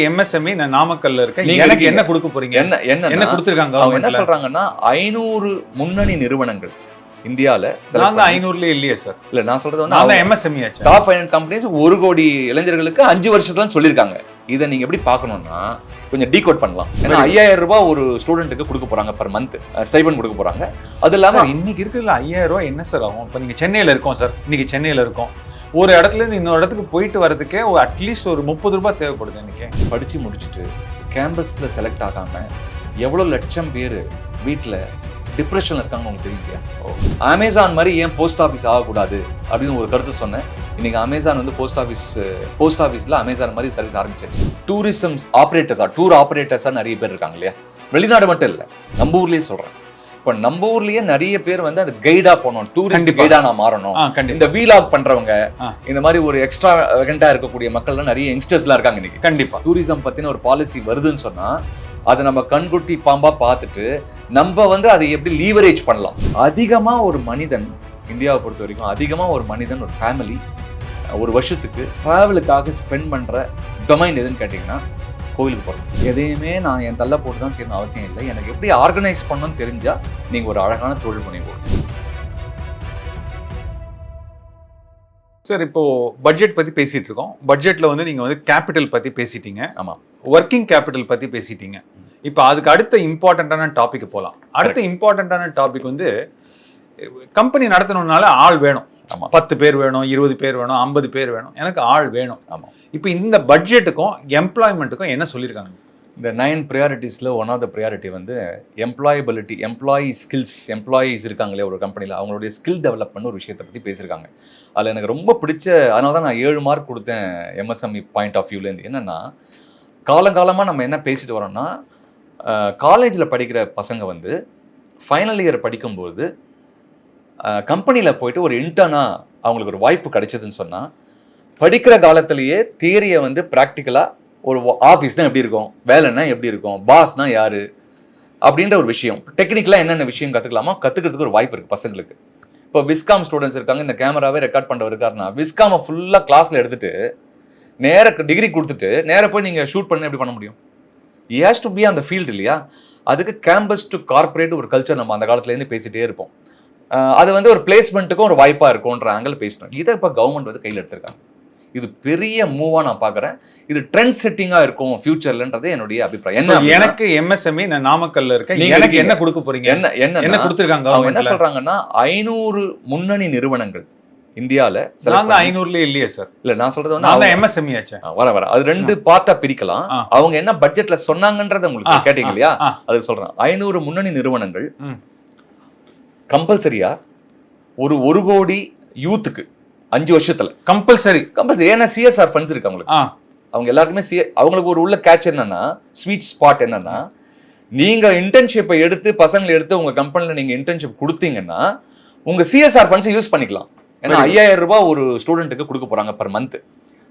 MSME E நான் நாமக்கல்ல இருக்கேன். நீங்க எனக்கு. என்ன கொடுக்க போறீங்க? என்ன என்ன என்ன கொடுத்துருக்காங்க அவங்க என்ன? சொல்றாங்கன்னா ஐநூறு முன்னணி நிறுவனங்கள் இந்தியால பண்ணி- ஐநூறுலயே இல்லையே சார் இல்ல நான் சொல்றது வந்து எம்எஸ்எம்இ ஆச்சு. டாப் ஃபைனான்ஸ் கம்பெனிஸ் ஒரு கோடி இளைஞர்களுக்கு அஞ்சு வருஷத்துல சொல்லியிருக்காங்க. இதை நீங்க எப்படி பார்க்கணும்னா கொஞ்சம் டீகோட் பண்ணலாம். ஏன்னா. ஐயாயிரம் ரூபாய் ஒரு ஸ்டூடெண்ட்டுக்கு கொடுக்க போறாங்க பர் மந்த் ஸ்டைபன் கொடுக்க போறாங்க. அது இல்லாம இன்னைக்கு இருக்குதுல ஐயாயிரம் ரூபாய் என்ன சார் ஆகும்? இப்போ நீங்க சென்னையில இருக்கோம் சார் இன்னைக்கு சென்னையில இருக்கோம். ஒரு இடத்துல இருந்து இன்னொரு இடத்துக்கு போயிட்டு வரதுக்கே ஒரு அட்லீஸ்ட் ஒரு முப்பது ரூபாய் தேவைப்படுது இன்னைக்கு. படிச்சு முடிச்சுட்டு கேம்பஸ்ல செலக்ட் ஆகாம எவ்வளவு லட்சம் பேர் வீட்ல டிப்ரெஷன்ல இருக்காங்க உங்களுக்கு தெரியுங்க அமேசான் மாதிரி ஏன் போஸ்ட் ஆஃபீஸ் ஆகக்கூடாது அப்படின்னு ஒரு கருத்து சொன்னேன். இன்னைக்கு அமேசான் வந்து போஸ்ட் ஆஃபீஸ் போஸ்ட் ஆஃபீஸ்ல அமேசான் மாதிரி சர்வீஸ் ஆரம்பிச்சிருச்சு. டூரிசம் ஆப்ரேட்டர்ஸா டூர் ஆப்ரேட்டர்ஸா நிறைய பேர் இருக்காங்க இல்லையா? வெளிநாடு மட்டும் இல்லை நம்ம ஊர்லயே சொல்றேன். இப்போ நம்ம ஊர்லயே நிறைய பேர் வந்து அந்த கைடா போகணும். டூரிஸ்ட். கைடா நான் மாறணும். இந்த வீலாக் பண்றவங்க. இந்த மாதிரி ஒரு எக்ஸ்ட்ரா வெகண்டா இருக்கக்கூடிய மக்கள்லாம் நிறைய யங்ஸ்டர்ஸ்லாம் இருக்காங்க இன்னைக்கு. கண்டிப்பா. டூரிசம் பத்தின ஒரு பாலிசி வருதுன்னு சொன்னா அதை நம்ம கண்குட்டி பாம்பா பார்த்துட்டு நம்ம வந்து அதை எப்படி லீவரேஜ் பண்ணலாம். அதிகமா ஒரு மனிதன் இந்தியாவை பொறுத்த வரைக்கும் அதிகமா ஒரு மனிதன் ஒரு ஃபேமிலி ஒரு வருஷத்துக்கு டிராவலுக்காக ஸ்பெண்ட் பண்ற டொமைன் எதுன்னு கேட்டிங்கன்னா கோவிலுக்கு போகிறது எதையுமே நான் என் தள்ள போட்டு தான் செய்யணும் அவசியம் இல்லை. எனக்கு எப்படி ஆர்கனைஸ் பண்ணணும்னு தெரிஞ்சா நீங்க ஒரு அழகான தொழில் முனைவோர். சார் இப்போ பட்ஜெட் பத்தி பேசிட்டு இருக்கோம். பட்ஜெட்ல வந்து நீங்க வந்து கேபிட்டல் பத்தி பேசிட்டீங்க. ஆமா. ஒர்க்கிங் கேபிட்டல் பத்தி பேசிட்டீங்க. இப்போ அதுக்கு அடுத்த இம்பார்ட்டண்ட்டான டாபிக் போகலாம் அடுத்த இம்பார்ட்டண்ட்டான டாபிக் வந்து கம்பெனி நடத்தணும்னால ஆள் வேணும். பத்து பேர் வேணும் இருபது பேர் வேணும் ஐம்பது பேர் வேணும். எனக்கு ஆள் வேணும். ஆமா. இப்போ இந்த பட்ஜெட்டுக்கும் எம்ப்ளாய்மெண்ட்டுக்கும் என்ன சொல்லியிருக்காங்க? இந்த நைன் ப்ரியாரிட்டிஸில் ஒன் ஆஃப் த ப்ரியாரிட்டி வந்து எம்ப்ளாயபிலிட்டி எம்ப்ளாயி ஸ்கில்ஸ் எம்ப்ளாயீஸ் இருக்காங்களே ஒரு கம்பெனியில் அவங்களுடைய ஸ்கில் டெவலப்மெண்ட் ஒரு விஷயத்தை பற்றி பேசியிருக்காங்க. அதில் எனக்கு ரொம்ப பிடிச்ச அதனால தான் நான் ஏழு மார்க் கொடுத்தேன் எம்எஸ்எம்இ பாயிண்ட் ஆஃப் வியூலேருந்து என்னென்னா காலங்காலமாக நம்ம என்ன பேசிட்டு வரோம்னா காலேஜில் படிக்கிற பசங்க வந்து ஃபைனல் இயர் படிக்கும்போது கம்பெனியில் போயிட்டு ஒரு இன்டர்னாக அவங்களுக்கு ஒரு வாய்ப்பு கிடைச்சதுன்னு சொன்னால் படிக்கிற காலத்திலேயே தியரியை வந்து ப்ராக்டிக்கலாக ஒரு ஆஃபீஸ்னா எப்படி இருக்கும்? வேலைன்னா எப்படி இருக்கும்? பாஸ்னால் யார்? அப்படின்ற ஒரு விஷயம். டெக்னிக்கலாக என்னென்ன விஷயம் கற்றுக்கலாமா கற்றுக்கிறதுக்கு ஒரு வாய்ப்பு இருக்குது பசங்களுக்கு. இப்போ விஸ்காம் ஸ்டூடெண்ட்ஸ் இருக்காங்க இந்த கேமராவே ரெக்கார்ட் பண்ணுறவர் இருக்காருன்னா விஸ்காமை ஃபுல்லாக கிளாஸில் எடுத்துட்டு நேர டிகிரி கொடுத்துட்டு நேராக போய் நீங்கள் ஷூட் பண்ண எப்படி பண்ண முடியும்? ஏஸ் டு பி அந்த ஃபீல்டு இல்லையா? அதுக்கு கேம்பஸ் டு கார்ப்பரேட் ஒரு கல்ச்சர் நம்ம அந்த காலத்துலேருந்து பேசிகிட்டே இருப்போம். அது வந்து ஒரு பிளேஸ்மெண்ட்டுக்கும் ஒரு வாய்ப்பாக இருக்கும்ன்ற ஆங்கிள் பேசணும் இதை இப்போ கவர்மெண்ட் வந்து கையில் எடுத்திருக்காங்க. இது பெரிய மூவா நான் பார்க்குறேன். இது ட்ரெண்ட் செட்டிங்கா இருக்கும் ஃபியூச்சர்லன்றது என்னுடைய அபிப்பிராயம். என்ன எனக்கு எம்எஸ்எம்இ E, நான் நாமக்கல்ல இருக்கேன். நீங்க எனக்கு. என்ன கொடுக்க போறீங்க? என்ன என்ன என்ன கொடுத்துருக்காங்க அவங்க என்ன சொல்றாங்கன்னா ஐநூறு முன்னணி நிறுவனங்கள் தான் பண்ணி- ஐநூறுலயே இல்லையே சார் இல்ல நான் சொல்றது வந்து எம்எஸ்எம்இ ஆச்சேன் ஆ, வர வர. அது ரெண்டு பார்ட்டா பிரிக்கலாம். அவங்க என்ன பட்ஜெட்ல சொன்னாங்கன்றத உங்களுக்கு கேட்டீங்க இல்லையா. அதுக்கு சொல்றேன். ஐநூறு முன்னணி நிறுவனங்கள் கம்பல்சரியா ஒரு ஒரு கோடி யூத்துக்கு அஞ்சு வருஷத்துல கம்பல்சரி. கம்பல்சரி. ஏன்னா சிஎஸ்ஆர் ஃபண்ட்ஸ் இருக்கு அவங்களுக்கு. அவங்க எல்லாருக்குமே சி அவங்களுக்கு ஒரு உள்ள கேட்ச் என்னன்னா ஸ்வீட் ஸ்பாட் என்னன்னா நீங்க இன்டர்ன்ஷிப்பை எடுத்து பசங்களை எடுத்து உங்க கம்பெனில நீங்க இன்டர்ன்ஷிப் கொடுத்தீங்கன்னா உங்க சிஎஸ்ஆர் ஃபண்ட்ஸை யூஸ் பண்ணிக்கலாம். ஏன்னா. ஐயாயிரம் ரூபாய் ஒரு ஸ்டூடெண்ட்டுக்கு கொடுக்க போறாங்க பர் மந்த்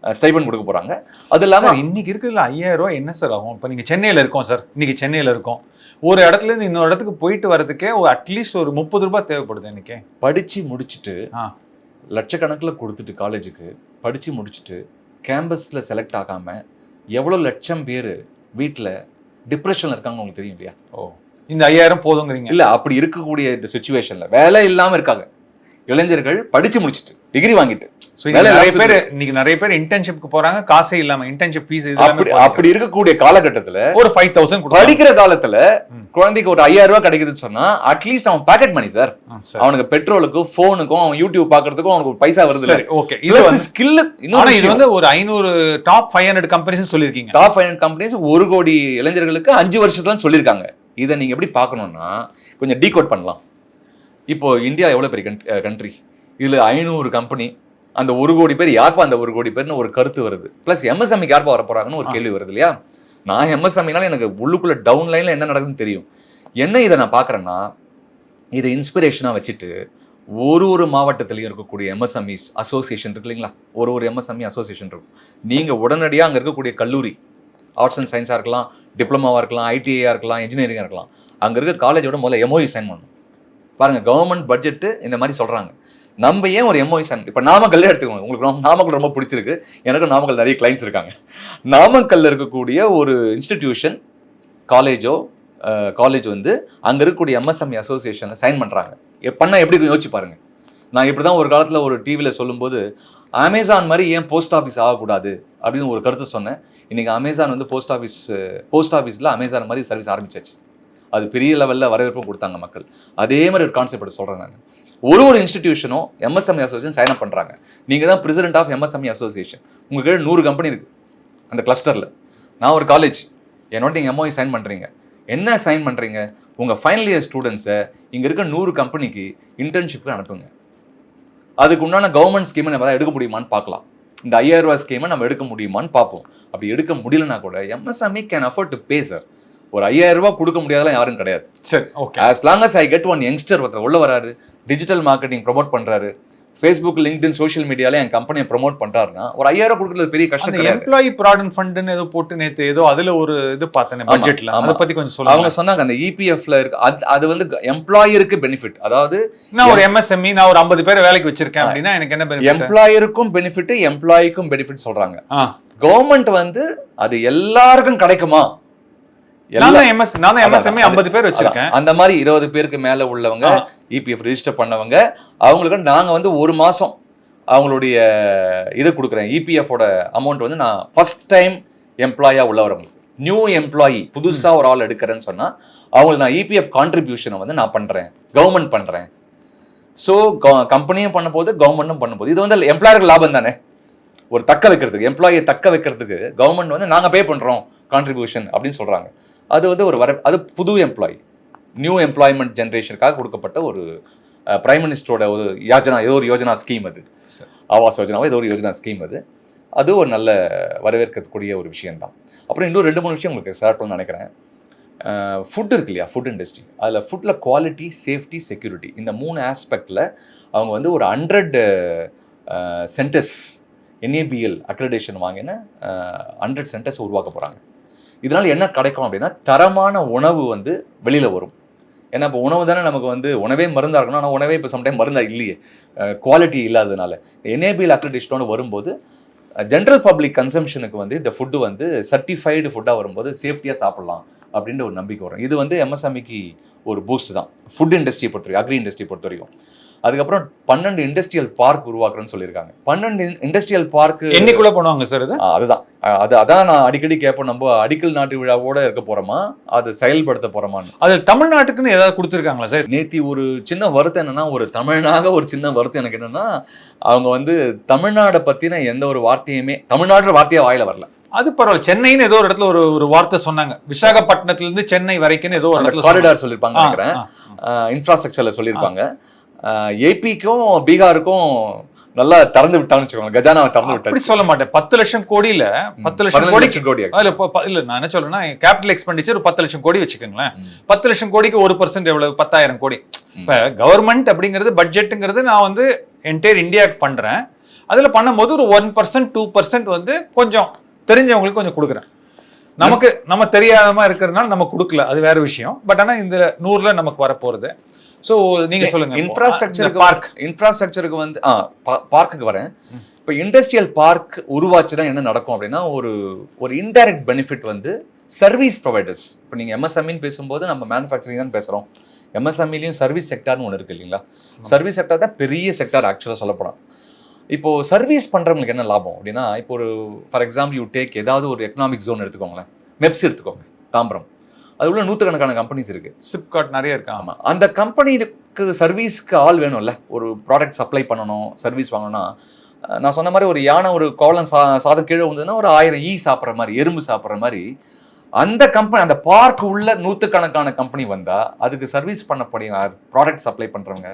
ஸ்டைபன் கொடுக்க போறாங்க. அது இல்லாம சார் இன்னைக்கு இருக்குதுல ஐயாயிரம் ரூபாய் என்ன சார் ஆகும்? இப்போ நீங்க சென்னையில இருக்கோம் சார் இன்னைக்கு சென்னையில இருக்கோம். ஒரு இடத்துல இருந்து இன்னொரு இடத்துக்கு போயிட்டு வரதுக்கே ஒரு அட்லீஸ்ட் ஒரு முப்பது ரூபாய் தேவைப்படுது எனக்கு. படிச்சு முடிச்சுட்டு. லட்சக்கணக்கில் கொடுத்துட்டு காலேஜுக்கு படிச்சு முடிச்சுட்டு கேம்பஸ்ல செலக்ட் ஆகாம எவ்வளவு லட்சம் பேர் வீட்ல டிப்ரெஷன்ல இருக்காங்க உங்களுக்கு தெரியும் இல்லையா? ஓ. இந்த ஐயாயிரம் போதுங்கிறீங்க. இல்ல அப்படி இருக்கக்கூடிய இந்த சுச்சுவேஷன்ல வேலை இல்லாம இருக்காங்க. இளைஞர்கள் படிச்சு முடிச்சிட்டு டிகிரி வாங்கிட்டு. நிறைய பேர் இன்னைக்கு நிறைய பேர் இன்டர்ன்ஷிப்க்கு போறாங்க காசே இல்லாம இன்டர்ன்ஷிப் ஃபீஸ் அப்படி அப்படி இருக்கக்கூடிய காலகட்டத்துல ஒரு ஃபைவ் தௌசண்ட் படிக்கிற காலத்துல. குழந்தைக்கு ஒரு ஐயாயிரம் ரூபாய் கிடைக்குதுன்னு சொன்னா அட்லீஸ்ட் அவன் பாக்கெட் மணி சார். அவனுக்கு பெட்ரோலுக்கும் போனுக்கும் அவன் யூடியூப் பாக்குறதுக்கும் அவனுக்கு ஒரு பைசா வருது ஓகே இது பிளஸ் வந்து ஸ்கில் இன்னொரு இது வந்து ஒரு ஐநூறு டாப் ஃபைவ் ஹண்ட்ரட் கம்பெனிஸ் சொல்லியிருக்கீங்க. டாப் ஃபைனான்ஸ் கம்பெனிஸ் ஒரு கோடி இளைஞர்களுக்கு அஞ்சு வருஷத்துல சொல்லியிருக்காங்க. இதை நீங்க எப்படி பார்க்கணும்னா கொஞ்சம் டீகோட் பண்ணலாம். இப்போ இந்தியா எவ்வளவு பெரிய கண்ட்ரி இதுல ஐநூறு கம்பெனி அந்த ஒரு கோடி பேர் யாருப்பா அந்த ஒரு கோடி பேர்னு ஒரு கருத்து வருது. பிளஸ் எம்எஸ்எம்இ யாருப்பா வர போறாங்கன்னு ஒரு. கேள்வி வருது இல்லையா? நான் எம்எஸ்எம்இனால எனக்கு உள்ளுக்குள்ள டவுன் லைன்ல என்ன நடக்குதுன்னு தெரியும். என்ன இதை நான் பார்க்கறேன்னா இதை இன்ஸ்பிரேஷனா வச்சுட்டு ஒரு ஒரு மாவட்டத்திலையும் இருக்கக்கூடிய எம்எஸ்எம்இஸ் அசோசியேஷன் இருக்கு இல்லைங்களா? ஒரு ஒரு எம்எஸ்எம்இ அசோசியேஷன் இருக்கும். நீங்க உடனடியாக அங்க இருக்கக்கூடிய கல்லூரி ஆர்ட்ஸ் அண்ட் சயின்ஸாக இருக்கலாம் டிப்ளமாவாக இருக்கலாம் ஐடிஐயாக இருக்கலாம் இன்ஜினியரிங்காக இருக்கலாம். அங்கே இருக்க காலேஜோட முதல்ல எம்ஓஇ சைன் பண்ணணும். பாருங்க கவர்மெண்ட் பட்ஜெட்டு இந்த மாதிரி சொல்கிறாங்க நம்ம ஏன் ஒரு எம்ஓஐ சைன் இப்போ நாமக்கல்லே எடுத்துக்கோங்க உங்களுக்கு நாமக்கல் ரொம்ப பிடிச்சிருக்கு. எனக்கு நாமக்கல் நிறைய கிளைண்ட்ஸ் இருக்காங்க. நாமக்கல்ல இருக்கக்கூடிய ஒரு இன்ஸ்டிடியூஷன் காலேஜோ காலேஜ் வந்து அங்க இருக்கக்கூடிய எம்எஸ்எம்இ அசோசியேஷனை சைன் பண்றாங்க. எ- பண்ணா எப்படி யோசிச்சு பாருங்க. நான் இப்படி தான் ஒரு காலத்துல ஒரு டிவியில சொல்லும்போது அமேசான் மாதிரி ஏன் போஸ்ட் ஆஃபீஸ் ஆகக்கூடாது அப்படின்னு ஒரு கருத்து சொன்னேன். இன்னைக்கு அமேசான் வந்து போஸ்ட் ஆஃபீஸ் போஸ்ட் ஆஃபீஸில் அமேசான் மாதிரி சர்வீஸ் ஆரம்பிச்சாச்சு. அது பெரிய லெவலில் வரவேற்பும் கொடுத்தாங்க மக்கள். அதே மாதிரி ஒரு கான்செப்ட் சொல்கிறேன் நான். ஒரு ஒரு இன்ஸ்டிடியூஷனும் எம்எஸ்எம்இ அசோசியேஷன் சைன் அப் பண்ணுறாங்க நீங்கள் தான் பிரசிடென்ட் ஆஃப் எம்எஸ்எம்இ அசோசியேஷன் உங்கள் கீழே நூறு கம்பெனி இருக்குது அந்த கிளஸ்டரில் நான் ஒரு காலேஜ் என்னோட நீங்கள் எம்ஓஐ சைன் பண்ணுறீங்க என்ன சைன் பண்ணுறீங்க உங்கள் ஃபைனல் இயர் ஸ்டூடெண்ட்ஸை இங்கே இருக்க நூறு கம்பெனிக்கு இன்டர்ன்ஷிப்புக்கு அனுப்புங்க. அதுக்கு உண்டான கவர்மெண்ட் ஸ்கீமை நம்ம எடுக்க முடியுமான்னு பார்க்கலாம். இந்த ஐயாயிரம் ரூபாய் ஸ்கீமை நம்ம எடுக்க முடியுமான்னு பார்ப்போம். அப்படி எடுக்க முடியலனா கூட MSME can afford to pay sir ஒரு ஐயாயிரம் ரூபாய் கொடுக்க முடியாதெல்லாம் யாரும் கிடையாது. சரி okay as long as I get one youngster ஒருத்தர் உள்ள வராரு டிஜிட்டல் மார்க்கெட்டிங் ப்ரோமோட் பண்றாரு ஃபேஸ்புக் லிங்க்டின் சோஷியல் மீடியால என் கம்பெனியை ப்ரோமோட் பண்றாருன்னா ஒரு ஐயாயிரம் கொடுக்கறது பெரிய கஷ்டம் எம்ப்ளாயி ப்ராவிடன்ட் ஃபண்டுன்னு ஏதோ போட்டு நேத்து ஏதோ அதுல ஒரு இது பார்த்தேன் பட்ஜெட்ல. அதை பத்தி கொஞ்சம் அவங்க சொல்லுங்க சொன்னாங்க அந்த இபிஎஃப்ல இருக்கு அது அது வந்து எம்ப்ளாயருக்கு பெனிஃபிட் அதாவது நான் ஒரு எம்எஸ்எம்இ நான் ஒரு 50 பேரை வேலைக்கு வச்சிருக்கேன் அப்படின்னா எனக்கு என்ன எம்ப்ளாயருக்கும் பெனிஃபிட் எம்ப்ளாய்க்கும் பெனிஃபிட் சொல்றாங்க. கவர்மெண்ட் வந்து அது எல்லாருக்கும் கிடைக்குமா? அந்த மாதிரி இருபது பேருக்கு மேல உள்ளவங்க. இபிஎஃப் ரெஜிஸ்டர் பண்ணவங்க அவங்களுக்கு நாங்க வந்து ஒரு மாசம் அவங்களுடைய இதை கொடுக்குறேன். இபிஎஃப் ஓட அமௌண்ட் வந்து நான் ஃபர்ஸ்ட் டைம் எம்ப்ளாயா உள்ள வரவங்களுக்கு நியூ எம்ப்ளாயி புதுசா ஒரு ஆள் எடுக்கிறேன்னு சொன்னா அவங்களுக்கு நான் இபிஎஃப் கான்ட்ரிபியூஷனை வந்து நான் பண்றேன். கவர்மெண்ட் பண்றேன். ஸோ கம்பெனியும் பண்ண போது கவர்மெண்ட்டும் பண்ண போது இது வந்து எம்ப்ளாயருக்கு லாபம் தானே? ஒரு தக்க வைக்கிறதுக்கு எம்ப்ளாயை தக்க வைக்கிறதுக்கு கவர்மெண்ட் வந்து நாங்க பே பண்றோம் கான்ட்ரிபியூஷன் அப்படின்னு சொல்றாங்க. அது வந்து ஒரு வர அது புது எம்ப்ளாயி நியூ எம்ப்ளாய்மெண்ட் ஜென்ரேஷனுக்காக கொடுக்கப்பட்ட ஒரு பிரைம் மினிஸ்டரோட ஒரு யோஜனா ஏதோ ஒரு யோஜனா ஸ்கீம் அது. ஆவாஸ் யோஜனாவோ ஏதோ ஒரு யோஜனா ஸ்கீம் அது. அது ஒரு நல்ல வரவேற்கக்கூடிய ஒரு விஷயம்தான். அப்புறம் இன்னும் ரெண்டு மூணு விஷயம் உங்களுக்கு ஷேர் பண்ண நினைக்கிறேன். ஃபுட் இருக்கு இல்லையா? ஃபுட் இண்டஸ்ட்ரி அதில் ஃபுட்டில் குவாலிட்டி சேஃப்டி செக்யூரிட்டி இந்த மூணு ஆஸ்பெக்டில் அவங்க வந்து ஒரு ஹண்ட்ரட் சென்டர்ஸ் என்ஏபிஎல் அக்ரெடேஷன் வாங்கின ஹண்ட்ரட் சென்டர்ஸ் உருவாக்க போகிறாங்க இதனால் என்ன கிடைக்கும் அப்படின்னா தரமான உணவு வந்து வெளியில் வரும். ஏன்னா இப்போ உணவு தானே நமக்கு வந்து உணவே மருந்தாக இருக்கணும். ஆனால் உணவே இப்போ சம்டைம் மருந்தாக இல்லையே. குவாலிட்டி இல்லாததுனால. எனேபிள் அக்ரெடிஷனோட வரும்போது ஜென்ரல் பப்ளிக் கன்சம்ஷனுக்கு வந்து இந்த ஃபுட்டு வந்து சர்டிஃபைடு ஃபுட்டாக வரும்போது சேஃப்டியாக சாப்பிட்லாம் அப்படின்ற ஒரு நம்பிக்கை வரும். இது வந்து எம்எஸ்எம்இக்கு ஒரு பூஸ்ட் தான். ஃபுட் இண்டஸ்ட்ரி பொறுத்த வரைக்கும் அக்ரி இண்டஸ்ட்ரி பொறுத்த வரைக்கும் அதுக்கப்புறம் பன்னெண்டு இண்டஸ்ட்ரியல் பார்க் உருவாக்குறேன்னு சொல்லியிருக்காங்க. பன்னெண்டு இண்டஸ்ட்ரியல் பார்க் என்னைக்குள்ள பண்ணுவாங்க சார் அதுதான். அது அதான் நான் அடிக்கடி கேட்பேன் நம்ம அடிக்கல் நாட்டு விழாவோட இருக்க போறோமா? அது செயல்படுத்த போறோமான்னு. அது தமிழ்நாட்டுக்குன்னு ஏதாவது கொடுத்துருக்காங்களா சார் நேத்தி ஒரு சின்ன வருத்தம் என்னன்னா ஒரு தமிழனாக ஒரு சின்ன வருத்தம் எனக்கு என்னன்னா அவங்க வந்து தமிழ்நாடை பத்தின எந்த ஒரு வார்த்தையுமே தமிழ்நாடு வார்த்தையா வாயில வரல. அது பரவாயில்ல. சென்னைன்னு ஏதோ ஒரு இடத்துல ஒரு ஒரு வார்த்தை சொன்னாங்க. விசாகப்பட்டினத்துல இருந்து சென்னை வரைக்கும் ஏதோ ஒரு இடத்துல காரிடார் சொல்லியிருப்பாங்க சொன்னாங்க. நினைக்கிறேன். இன்ஃப்ராஸ்ட்ரக்சர்ல சொல்லியிருப்பாங்க ஏபிக்கும் பீகாருக்கும் நல்லா திறந்து விட்டான்னு வச்சுக்கோங்க. கஜானாவை திறந்து அப்படி விட்டாச்சு. சொல்ல மாட்டேன். பத்து லட்சம் கோடியில பத்து லட்சம் லட்சம் கோடி அதுல இல்ல நான் என்ன சொல்றேன்னா கேபிட்டல் எக்ஸ்பெண்டிச்சர் பத்து லட்சம் கோடி வச்சுக்கோங்களேன். பத்து லட்சம் கோடிக்கு ஒரு பர்சன்ட் எவ்வளவு? பத்தாயிரம் கோடி. இப்ப கவர்மெண்ட் அப்படிங்கிறது பட்ஜெட்டுங்கிறது நான் வந்து என்டையர் இந்தியாவுக்கு பண்றேன். அதுல பண்ணும்போது ஒரு ஒன் பர்சன்ட் டூ பர்சன்ட் வந்து கொஞ்சம் தெரிஞ்சவங்களுக்கு கொஞ்சம் கொடுக்குறேன். நமக்கு நம்ம தெரியாதமா இருக்கிறதுனால நம்ம கொடுக்கல. அது வேற விஷயம். பட் ஆனா இந்த நூறுல நமக்கு வரப்போறது. சோ நீங்க சொல்லுங்க இன்ஃப்ராஸ்ட்ரக்சருக்கு பார்க் இன்ஃப்ராஸ்ட்ரக்சருக்கு வந்து ஆ பார்க்குக்கு வரேன். இப்போ இண்டஸ்ட்ரியல் பார்க் உருவாச்சுன்னா என்ன நடக்கும் அப்படின்னா ஒரு ஒரு இன்டைரக்ட் பெனிஃபிட் வந்து சர்வீஸ் ப்ரொவைடர்ஸ் இப்போ நீங்கள் எம்எஸ்எம்இன்னு பேசும்போது நம்ம மேனுஃபேக்சரிங் தான் பேசுகிறோம் எம்எஸ்எம்இலையும் சர்வீஸ் செக்டார்னு ஒன்று இருக்கு இல்லைங்களா? சர்வீஸ் செக்டார் தான் பெரிய செக்டார் ஆக்சுவலாக சொல்லப்போனால் இப்போ சர்வீஸ் பண்றவங்களுக்கு என்ன லாபம் அப்படின்னா இப்போ ஒரு ஃபார் எக்ஸாம்பிள் யூ டேக் ஏதாவது ஒரு எக்கனாமிக் ஜோன் எடுத்துக்கோங்களேன். மெப்ஸ் எடுத்துக்கோங்க. தாம்பரம். அது உள்ள நூற்றுக்கணக்கான கம்பெனிஸ் இருக்கு. சிப்காட் நிறைய இருக்கு? ஆமா. ஆமா அந்த கம்பெனிக்கு சர்வீஸ்க்கு ஆள் வேணும்ல. ஒரு ப்ராடக்ட் சப்ளை பண்ணணும் சர்வீஸ் வாங்கணும்னா நான் சொன்ன மாதிரி ஒரு யானை ஒரு கோவலன் சா சாதம் கீழே வந்ததுன்னா ஒரு ஆயிரம் ஈ சாப்பிட்ற மாதிரி எறும்பு சாப்பிட்ற மாதிரி அந்த கம்பெனி அந்த பார்க் உள்ள நூற்றுக்கணக்கான கம்பெனி வந்தா அதுக்கு சர்வீஸ் பண்ணக்கூடிய ப்ராடக்ட் சப்ளை பண்றவங்க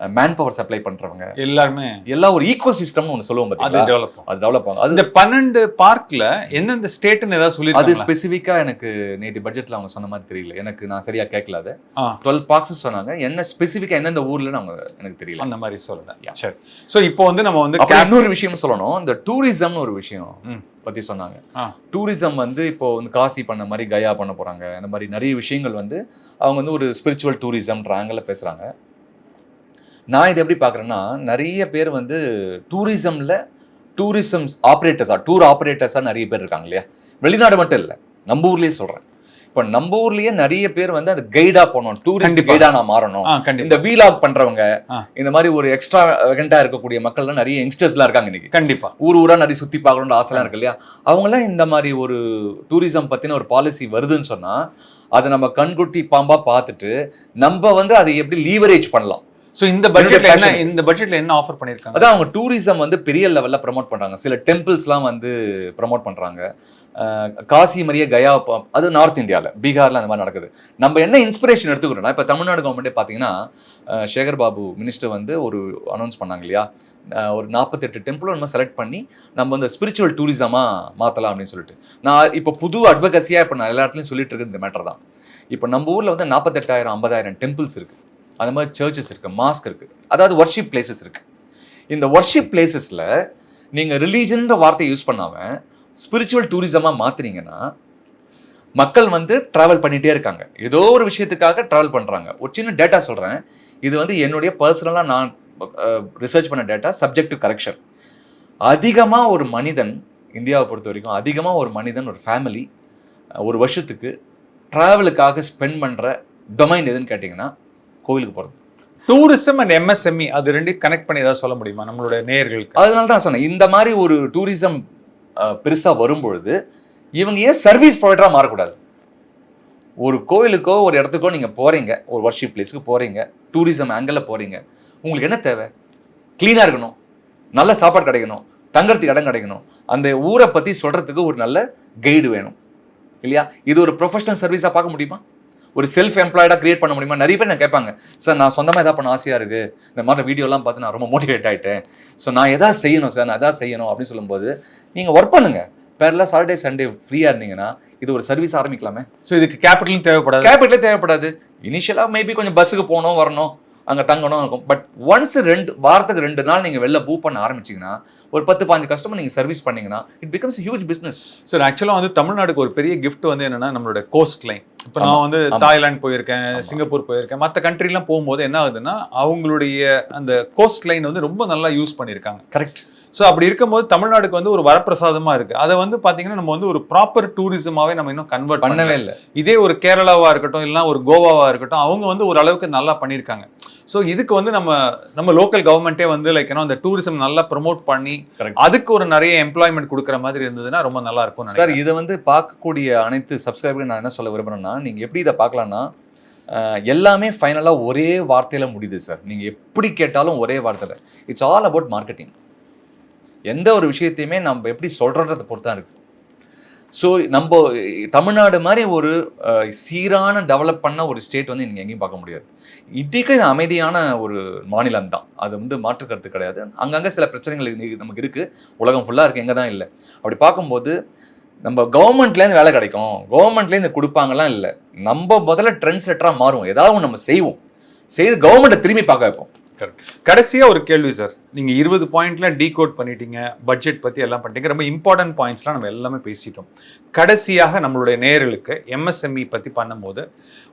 மேன் பவர் சப்ளை பண்றவங்க. எல்லாருமே. எல்லாம் ஒரு ஈகோ சிஸ்டம்னு ஒன்று சொல்லுவோம் அது டெவலப் அது டெவலப் ஆகும். அது இந்த பன்னெண்டு பார்க்ல எந்தெந்த ஸ்டேட்னு ஏதாவது அது சொல்லிருக்காங்க ஸ்பெசிஃபிக்கா எனக்கு நேற்று பட்ஜெட்ல அவங்க சொன்ன மாதிரி தெரியல. எனக்கு நான் சரியா கேட்கல அது. டுவெல் பாக்ஸ் சொன்னாங்க. என்ன ஸ்பெசிஃபிக்கா எந்தெந்த ஊர்ல அவங்க எனக்கு தெரியல. அந்த மாதிரி சொல்லல. சரி. சோ இப்போ வந்து நம்ம வந்து இன்னொரு விஷயம் சொல்லணும். இந்த டூரிசம்னு ஒரு விஷயம். பத்தி சொன்னாங்க. டூரிசம் வந்து இப்போ வந்து காசி பண்ண மாதிரி கயா பண்ண போறாங்க. அந்த மாதிரி நிறைய விஷயங்கள் வந்து அவங்க வந்து ஒரு ஸ்பிரிச்சுவல் டூரிசம்ன்ற ஆங்கிள் பேசுறாங்க. நான் இதை எப்படி பார்க்குறேன்னா நிறைய பேர் வந்து டூரிசமில் டூரிசம் ஆப்ரேட்டர்ஸா டூர் ஆப்ரேட்டர்ஸாக நிறைய பேர் இருக்காங்க இல்லையா? வெளிநாடு மட்டும் இல்லை நம்ம ஊர்லேயே சொல்கிறேன் இப்போ நம்ம ஊர்லயே நிறைய பேர் வந்து அது கைடா போகணும் டூரிஸ்ட். கைடா நான் மாறணும். இந்த வீலாக் பண்றவங்க. இந்த மாதிரி ஒரு எக்ஸ்ட்ரா வெகண்டா இருக்கக்கூடிய மக்கள்லாம் நிறைய யங்ஸ்டர்ஸ்லாம் இருக்காங்க இன்னைக்கு. கண்டிப்பா. ஊர் ஊரா நிறைய சுத்தி பார்க்கணும்னு ஆசைலாம் இருக்கு இல்லையா? அவங்களாம் இந்த மாதிரி ஒரு டூரிசம் பத்தின ஒரு பாலிசி வருதுன்னு சொன்னா அதை நம்ம கண்குட்டி பாம்பா பார்த்துட்டு நம்ம வந்து அதை எப்படி லீவரேஜ் பண்ணலாம்? சோ இந்த பட்ஜெட்ல என்ன. இந்த பட்ஜெட்ல என்ன ஆஃபர் பண்ணிருக்காங்க? அதான் அவங்க டூரிசம் வந்து பெரிய லெவல்ல ப்ரமோட் பண்றாங்க. சில டெம்பிள்ஸ்லாம் வந்து ப்ரமோட் பண்றாங்க. காசி மரியா கயா அது நார்த் இந்தியாவில் பீகார்ல அந்த மாதிரி நடக்குது. நம்ம என்ன இன்ஸ்பிரேஷன் எடுத்துக்கிறோம்னா இப்போ தமிழ்நாடு கவர்மெண்ட்டே பார்த்தீங்கன்னா சேகர் பாபு மினிஸ்டர் வந்து ஒரு அனௌன்ஸ் பண்ணாங்க இல்லையா? ஒரு நாற்பத்தெட்டு டெம்பிளும் நம்ம செலக்ட் பண்ணி நம்ம வந்து ஸ்பிரிச்சுவல் டூரிசமாக மாற்றலாம் அப்படின்னு சொல்லிட்டு. நான் இப்போ புது அட்வகசியாக இப்போ நான் எல்லா இடத்துலையும் சொல்லிட்டு இருக்கிறது இந்த மேட்டர் தான். இப்போ நம்ம ஊரில் வந்து நாற்பத்தெட்டாயிரம் ஐம்பதாயிரம் டெம்பிள்ஸ் இருக்குது அந்த மாதிரி சர்ச்சஸ் இருக்குது மாஸ்க் இருக்குது அதாவது ஒர்ஷிப் பிளேசஸ் இருக்குது இந்த ஒர்ஷிப் பிளேசஸில் நீங்கள் ரிலீஜன்ற வார்த்தையை யூஸ் பண்ணாமல் ஸ்பிரிச்சுவல் டூரிசமாக மாற்றுனீங்கன்னா மக்கள் வந்து ட்ராவல் பண்ணிகிட்டே இருக்காங்க. ஏதோ ஒரு விஷயத்துக்காக ட்ராவல் பண்ணுறாங்க ஒரு சின்ன டேட்டா சொல்கிறேன் இது வந்து என்னுடைய பர்சனலாக நான் ரிசர்ச் பண்ண டேட்டா சப்ஜெக்ட் டு கரெக்ஷன் அதிகமாக ஒரு மனிதன் இந்தியாவை பொறுத்த வரைக்கும் அதிகமாக ஒரு மனிதன் ஒரு ஃபேமிலி ஒரு வருஷத்துக்கு ட்ராவலுக்காக ஸ்பெண்ட் பண்ணுற டொமைன் எதுன்னு கேட்டிங்கன்னா கோவிலுக்கு போகிறது டூரிசம் அண்ட் எம்எஸ்எம்இ அது ரெண்டையும் கனெக்ட் பண்ணி ஏதாவது சொல்ல முடியுமா? நம்மளுடைய நேயர்களுக்கு அதனால தான் சொன்னேன் இந்த மாதிரி ஒரு டூரிசம் பெருசா வரும்பொழுது இவங்க ஏன் சர்வீஸ் ப்ரொவைடரா மாறக்கூடாது? ஒரு கோவிலுக்கோ ஒரு இடத்துக்கோ நீங்க போறீங்க ஒரு வர்ஷிப் பிளேஸ்க்கு போறீங்க டூரிசம் ஆங்கிள் போறீங்க உங்களுக்கு என்ன தேவை? க்ளீனா இருக்கணும் நல்ல சாப்பாடு கிடைக்கணும் தங்கறதுக்கு இடம் கிடைக்கணும் அந்த ஊரை பத்தி சொல்றதுக்கு ஒரு நல்ல கைடு வேணும். இல்லையா? இது ஒரு ப்ரொஃபஷனல் சர்வீஸா பார்க்க முடியுமா? ஒரு செல்ஃப் எம்ப்ளாய்டாக கிரியேட் பண்ண முடியுமா? நிறைய பேர் நான் கேட்பாங்க சார் நான் சொந்தமாக எதாவது பண்ண ஆசையாக இருக்குது இந்த மாதிரி வீடியோலாம் பார்த்து நான் ரொம்ப மோட்டிவேட் ஆகிட்டேன் ஸோ நான் எதா செய்யணும் சார் நான் எதா செய்யணும்? அப்படின்னு சொல்லும்போது நீங்கள் ஒர்க் பண்ணுங்க. பேரில் சாட்டர்டே சண்டே ஃப்ரீயாக இருந்தீங்கன்னா இது ஒரு சர்வீஸ் ஆரம்பிக்கலாமே. சோ இதுக்கு கேபிட்டலும் தேவைப்படாது? கேபிட்டலே தேவைப்படாது. இனிஷியலாக மேபி கொஞ்சம் பஸ்ஸுக்கு போகணும் வரணும். அங்கே தங்கணும் இருக்கும். பட் ஒன்ஸ் ரெண்டு வாரத்துக்கு ரெண்டு நாள் நீங்கள் வெளில பூ பண்ண ஆரம்பிச்சீங்கன்னா ஒரு பத்து பாஞ்சு கஸ்டமர் நீங்கள் சர்வீஸ் பண்ணீங்கன்னா it becomes huge business sir ஆக்சுவலா வந்து தமிழ்நாடுக்கு ஒரு பெரிய gift வந்து என்னன்னா நம்மளோட கோஸ்ட் லைன் இப்போ நான் வந்து. தாய்லாந்து போயிருக்கேன். சிங்கப்பூர் போயிருக்கேன். மற்ற கண்ட்ரிலாம் போகும்போது என்ன ஆகுதுன்னா அவங்களுடைய அந்த கோஸ்ட் லைன் வந்து ரொம்ப நல்லா யூஸ் பண்ணியிருக்காங்க. கரெக்ட் ஸோ அப்படி இருக்கும்போது தமிழ்நாடுக்கு வந்து ஒரு வரப்பிரசாதமா இருக்கு. அதை வந்து பாத்தீங்கன்னா நம்ம வந்து ஒரு ப்ராப்பர் டூரிசமாவே நம்ம இன்னும் கன்வெர்ட் பண்ணவே இல்லை. இதே ஒரு கேரளாவா இருக்கட்டும் இல்லைன்னா ஒரு கோவாவா இருக்கட்டும் அவங்க வந்து ஒரு அளவுக்கு நல்லா பண்ணியிருக்காங்க. ஸோ இதுக்கு வந்து நம்ம நம்ம லோக்கல் கவர்மெண்ட்டே வந்து லைக் ஏன்னா அந்த டூரிசம் நல்லா ப்ரமோட் பண்ணி. அதுக்கு ஒரு நிறைய எம்ப்ளாய்மெண்ட் கொடுக்குற மாதிரி இருந்ததுன்னா ரொம்ப நல்லா இருக்கும் சார் இதை வந்து பார்க்கக்கூடிய அனைத்து சப்ஸ்கிரைபரும் நான் என்ன சொல்ல விரும்புறேன்னா நீங்கள் எப்படி இதை பார்க்கலாம்னா அஹ், எல்லாமே ஃபைனலாக ஒரே வார்த்தையில் முடியுது சார் நீங்கள் எப்படி கேட்டாலும் ஒரே வார்த்தையில். இட்ஸ் ஆல் அபவுட் மார்க்கெட்டிங் எந்த ஒரு விஷயத்தையுமே நம்ம எப்படி சொல்கிறத பொறுத்து தான் இருக்கு. ஸோ நம்ம தமிழ்நாடு மாதிரி ஒரு சீரான டெவலப் பண்ண ஒரு ஸ்டேட் வந்து நீங்கள் எங்கேயும் பார்க்க முடியாது. இன்றைக்கு இது அமைதியான ஒரு மாநிலம் தான். அது வந்து மாற்று கருத்து கிடையாது. அங்கங்கே சில பிரச்சனைகள் நமக்கு இருக்குது உலகம் ஃபுல்லாக இருக்குது எங்கே தான் இல்லை. அப்படி பார்க்கும்போது நம்ம கவர்மெண்ட்லேருந்து வேலை கிடைக்கும். கவர்மெண்ட்லேருந்து கொடுப்பாங்கலாம் இல்லை. நம்ம முதல்ல ட்ரெண்ட் செட்டராக மாறுவோம். ஏதாவது நம்ம செய்வோம். செய்து கவர்மெண்ட்டை திரும்பி பார்க்க வைப்போம். கடைசியாக ஒரு கேள்வி சார் நீங்கள் இருபது பாயிண்ட்லாம் டீகோட் பண்ணிட்டீங்க பட்ஜெட் பற்றி எல்லாம் பண்ணிட்டீங்க ரொம்ப இம்பார்ட்டன்ட் பாயிண்ட்ஸ்லாம் நம்ம எல்லாமே பேசிட்டோம். கடைசியாக நம்மளுடைய நேர்களுக்கு எம்எஸ்எம்இ பற்றி பண்ணும்போது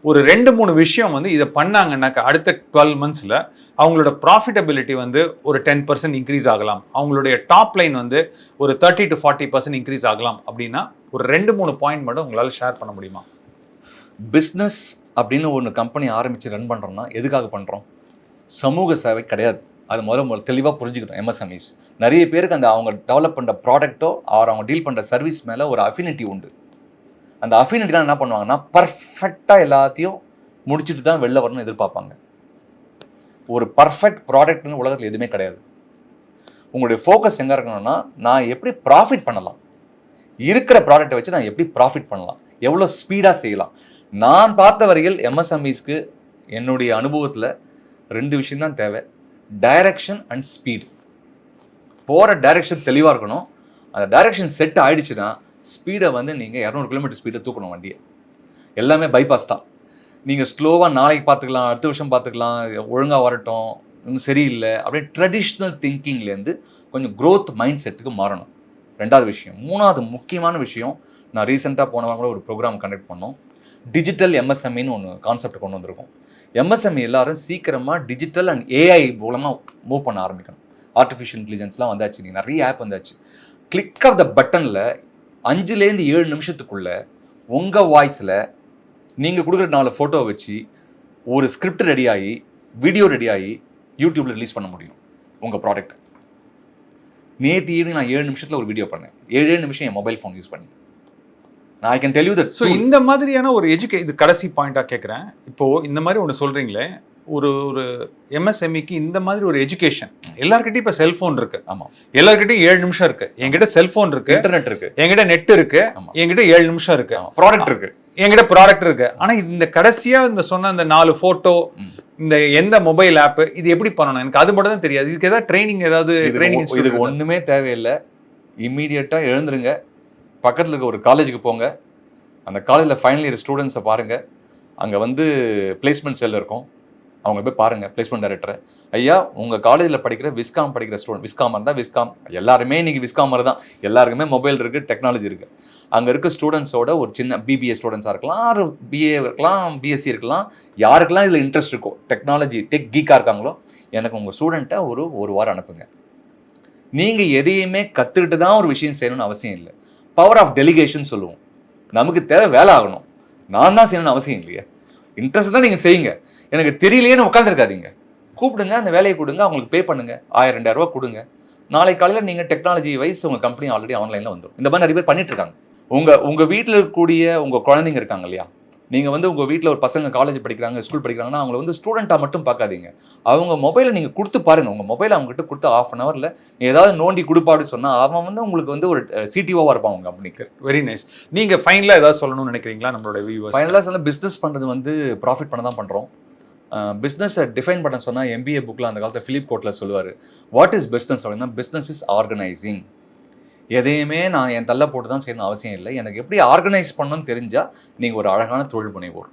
ஒரு ரெண்டு மூணு விஷயம் வந்து இதை பண்ணாங்கன்னாக்கா அடுத்த டுவெல் மந்த்ஸில் அவங்களோட ப்ராஃபிட்டபிலிட்டி வந்து ஒரு டென் பர்சன்ட் இன்க்ரீஸ் ஆகலாம். அவங்களுடைய டாப் லைன் வந்து ஒரு thirty to forty percent increase ஆகலாம். அப்படின்னா ஒரு ரெண்டு மூணு பாயிண்ட் மட்டும் உங்களால் ஷேர் பண்ண முடியுமா? பிஸ்னஸ் அப்படின்னு ஒன்று கம்பெனி ஆரம்பித்து ரன் பண்ணுறோம்னா எதுக்காக பண்ணுறோம் சமூக சேவை கிடையாது. அது முதல்ல முதல்ல தெளிவாக புரிஞ்சுக்கணும் எம்எஸ்எம்இஸ் நிறைய பேருக்கு அந்த அவங்க டெவலப் பண்ணுற ப்ராடக்ட்டோ ஆர் அவங்க டீல் பண்ணுற சர்வீஸ் மேலே ஒரு அஃபினிட்டி உண்டு. அந்த அஃபினிட்டிலாம் என்ன பண்ணுவாங்கன்னா பர்ஃபெக்டாக எல்லாத்தையும் முடிச்சுட்டு தான் வெளில வரணும்னு எதிர்பார்ப்பாங்க. ஒரு பர்ஃபெக்ட் ப்ராடக்ட்னு உலகத்தில் எதுவுமே கிடையாது. உங்களுடைய ஃபோக்கஸ் எங்கே இருக்கணும்னா நான் எப்படி ப்ராஃபிட் பண்ணலாம்? இருக்கிற ப்ராடக்ட்டை வச்சு நான் எப்படி ப்ராஃபிட் பண்ணலாம்? எவ்வளோ ஸ்பீடாக செய்யலாம்? நான் பார்த்த வரையில் எம்எஸ்எம்இஸ்க்கு என்னுடைய அனுபவத்தில் ரெண்டு விஷயம் தான் தேவை. டைரக்ஷன் அண்ட் ஸ்பீட் போகிற டைரக்ஷன் தெளிவாக இருக்கணும். அந்த டைரக்ஷன் செட் ஆகிடுச்சுன்னா ஸ்பீடை வந்து நீங்கள் இரநூறு கிலோமீட்டர் ஸ்பீடை தூக்கணும் வண்டியை. எல்லாமே பைபாஸ் தான். நீங்கள் ஸ்லோவாக நாளைக்கு பார்த்துக்கலாம் அடுத்த வருஷம் பார்த்துக்கலாம் ஒழுங்காக வரட்டும் இன்னும் சரியில்லை அப்படியே ட்ரெடிஷ்னல் திங்கிங்லேருந்து கொஞ்சம் க்ரோத் மைண்ட் செட்டுக்கு மாறணும். ரெண்டாவது விஷயம். மூணாவது முக்கியமான விஷயம் நான் ரீசெண்டாக போன வாரம் கூட ஒரு ப்ரோக்ராம் கண்டக்ட் பண்ணோம். டிஜிட்டல் எம்எஸ்எம்இன்னு ஒன்று கான்செப்ட் கொண்டு வந்திருக்கோம். எம்எஸ்எம்இ எல்லாரும் சீக்கிரமாக டிஜிட்டல் அண்ட் ஏஐ மூலமாக மூவ் பண்ண ஆரம்பிக்கணும். ஆர்டிஃபிஷியல் இன்டெலிஜென்ஸ்லாம் வந்தாச்சு. நீ நிறைய ஆப் வந்தாச்சு. கிளிக் ஆஃப் த பட்டனில் அஞ்சுலேருந்து ஏழு நிமிஷத்துக்குள்ள உங்கள் வாய்ஸில் நீங்கள் கொடுக்குற நாலு ஃபோட்டோ வச்சு ஒரு ஸ்கிரிப்ட் ரெடி ஆகி வீடியோ ரெடி ஆகி யூடியூப்பில் ரிலீஸ் பண்ண முடியும் உங்கள் ப்ராடக்ட் நேற்று ஈவினிங் நான் ஏழு நிமிஷத்தில் ஒரு வீடியோ பண்ணேன். ஏழு நிமிஷம் என் மொபைல் ஃபோன் யூஸ் பண்ணி I can tell you that so இந்த மாதிரியான ஒரு எஜுகே இது கடைசி பாயிண்டாக கேட்குறேன் இப்போ இந்த மாதிரி ஒன்று சொல்றீங்களே ஒரு ஒரு எம்எஸ்எம்இக்கு இந்த மாதிரி ஒரு எஜுகேஷன் எல்லார்கிட்டயும் இப்போ செல்ஃபோன் இருக்கு. ஆமாம் எல்லார்கிட்டயும் ஏழு நிமிஷம் இருக்கு. என்கிட்ட செல்ஃபோன் இருக்கு. இன்டர்நெட் இருக்கு. என்கிட்ட நெட் இருக்கு. என்கிட்ட ஏழு நிமிஷம் இருக்கு. ப்ராடக்ட் இருக்கு. என்கிட்ட ப்ராடக்ட் இருக்கு. ஆனா இந்த கடைசியா இந்த சொன்ன இந்த நாலு போட்டோ ம். இந்த எந்த மொபைல் ஆப் இது எப்படி பண்ணணும்? எனக்கு அது மட்டும் தான் தெரியாது. இதுக்கு ஏதாவது ட்ரைனிங் ஏதாவது ட்ரைனிங் இதுக்கு ஒண்ணுமே தேவையில்லை. இம்மீடியட்டா எழுந்துருங்க. பக்கத்தில் இருக்க ஒரு காலேஜுக்கு போங்க. அந்த காலேஜில் ஃபைனல் இயர் ஸ்டூடெண்ட்ஸை பாருங்க. அங்கே வந்து பிளேஸ்மெண்ட் செல் இருக்கும். அவங்க போய் பாருங்கள் பிளேஸ்மெண்ட் டைரக்டர் ஐயா உங்கள் காலேஜில் படிக்கிற விஸ்காம் படிக்கிற ஸ்டூடெண்ட் விஸ்காம் இருந்தால் விஸ்காம் எல்லாருமே இன்னைக்கு விஸ்காமர் தான். எல்லாருக்குமே மொபைல் இருக்குது டெக்னாலஜி இருக்குது அங்கே இருக்க ஸ்டூடெண்ட்ஸோட ஒரு சின்ன பிபிஏ ஸ்டூடெண்ட்ஸாக இருக்கலாம் ஆறு பிஏ இருக்கலாம் பிஎஸ்சி இருக்கலாம். யாருக்கெல்லாம் இதில் இன்ட்ரெஸ்ட் இருக்கோ டெக்னாலஜி டெக் கீக்காக இருக்காங்களோ எனக்கு உங்கள் ஸ்டூடெண்ட்டை ஒரு ஒரு வாரம் அனுப்புங்க. நீங்கள் எதையுமே கற்றுக்கிட்டு தான் ஒரு விஷயம் செய்யணும்னு அவசியம் இல்லை. பவர் ஆஃப் டெலிகேஷன் சொல்லுவோம். நமக்கு தேவை வேலை ஆகணும். நான் தான் செய்யணும்னு அவசியம் இல்லையே. இன்ட்ரெஸ்ட் தான் நீங்கள் செய்யுங்க. எனக்கு தெரியலையேன்னு உட்காந்துருக்காதீங்க கூப்பிடுங்க அந்த வேலையை கொடுங்க அவங்களுக்கு பே பண்ணுங்க. ஆயிரம் ரெண்டாயிரம் ரூபா கொடுங்க. நாளை காலையில் நீங்கள் டெக்னாலஜி வைஸ் உங்கள் கம்பெனி ஆல்ரெடி ஆன்லைனில் வந்துடும் இந்த மாதிரி நிறைய பேர் பண்ணிட்டு இருக்காங்க. உங்கள் உங்கள் வீட்டில் இருக்கக்கூடிய உங்கள் குழந்தைங்க இருக்காங்க இல்லையா? நீங்கள் வந்து உங்கள் வீட்டில் ஒரு பசங்க காலேஜ் படிக்கிறாங்க ஸ்கூல் படிக்கிறாங்கன்னா அவங்கள வந்து ஸ்டூடெண்ட்டாக மட்டும் பார்க்காதீங்க. அவங்க மொபைலை நீங்கள் கொடுத்து பாருங்க. உங்கள் மொபைலை அவங்ககிட்ட கொடுத்து ஆஃப் அன் ஹவரில் ஏதாவது நோண்டி கொடுப்பாடு சொன்னால் அவன் வந்து உங்களுக்கு வந்து ஒரு சிடிஓவாக இருப்பான் உங்கள் கம்பெனிக்கு வெரி நைஸ் நீங்க ஃபைனலா ஏதாவது சொல்லணும்னு நினைக்கிறீங்களா நம்மளோட வியூவர்ஸ் ஃபைனலாக சொல்ல பிஸ்னஸ் பண்ணுறது வந்து ப்ராஃபிட் பண்ண தான் பண்ணுறோம் பிஸ்னஸை டிஃபைன் பண்ண சொன்னால் எம்பிஏ புக்கில் அந்த காலத்தில் ஃபிலிப் கோட்டில் சொல்லுவார். வாட் இஸ் பிஸ்னஸ் அப்படின்னா பிஸ்னஸ் இஸ் ஆர்கனைசிங் எதையுமே நான் என் தள்ள போட்டு தான் செய்யணும் அவசியம் இல்லை. எனக்கு எப்படி ஆர்கனைஸ் பண்ணணும்னு தெரிஞ்சால் நீங்கள் ஒரு அழகான தொழில் முனைவோர்.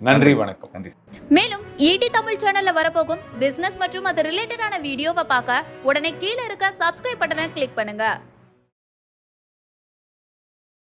நன்றி வணக்கம். நன்றி. மேலும் ஈடி தமிழ் சேனல்ல வரப்போகும் பிசினஸ் மற்றும் அது ரிலேட்டடான வீடியோவை பார்க்க உடனே கீழே இருக்க சப்ஸ்கிரைப் பட்டனை கிளிக் பண்ணுங்க.